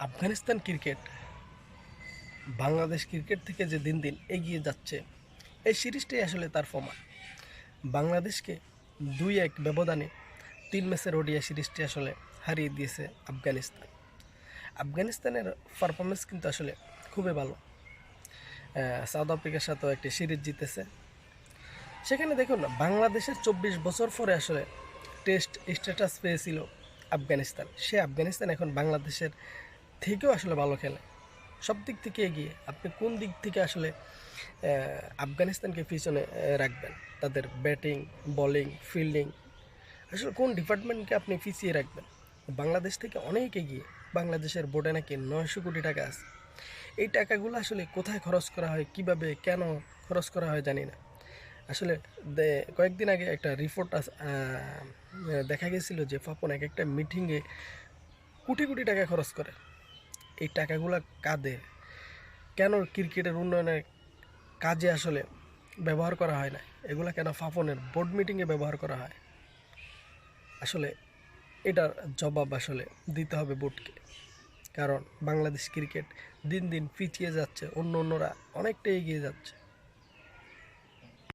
Afghanistan cricket Bangladesh cricket থেকে যে দিন দিন এগিয়ে যাচ্ছে, এই সিরিজটাই আসলে তার প্রমাণ। বাংলাদেশকে দুই এক ব্যবধানে তিন ম্যাচের ওডিয়া সিরিজটি আসলে হারিয়ে দিয়েছে আফগানিস্তান। আফগানিস্তানের পারফরমেন্স কিন্তু আসলে খুবই ভালো। সাউথ আফ্রিকার সাথেও একটি সিরিজ জিতেছে। সেখানে দেখুন, বাংলাদেশের চব্বিশ বছর পরে আসলে টেস্ট স্ট্যাটাস পেয়েছিল আফগানিস্তান। সে আফগানিস্তান এখন বাংলাদেশের থেকেও আসলে ভালো খেলে। সব দিক থেকে এগিয়ে। আপনি কোন দিক থেকে আসলে আফগানিস্তানকে পিছনে রাখবেন? তাদের ব্যাটিং, বোলিং, ফিল্ডিং। আসলে কোন ডিপার্টমেন্টকে আপনি পিছিয়ে রাখবেন? বাংলাদেশ থেকে অনেক এগিয়ে। বাংলাদেশের বোর্ডে নাকি নয়শো কোটি টাকা আছে। এই টাকাগুলো আসলে কোথায় খরচ করা হয়, কীভাবে, কেন খরচ করা হয় জানি না। আসলে কয়েকদিন আগে একটা রিপোর্ট দেখা গেছিল যে পাপন এক একটা মিটিংয়ে কোটি কোটি টাকা খরচ করে। এই টাকাগুলো কাদের কেন ক্রিকেটের উন্নয়নে কাজে আসলে ব্যবহার করা হয় না? এগুলো কেন ফাফনের বোর্ড মিটিংয়ে ব্যবহার করা হয়? আসলে এটার জবাব আসলে দিতে হবে বোর্ডকে। কারণ বাংলাদেশ ক্রিকেট দিন দিন পিছিয়ে যাচ্ছে, অন্য অন্যরা অনেকটা এগিয়ে যাচ্ছে।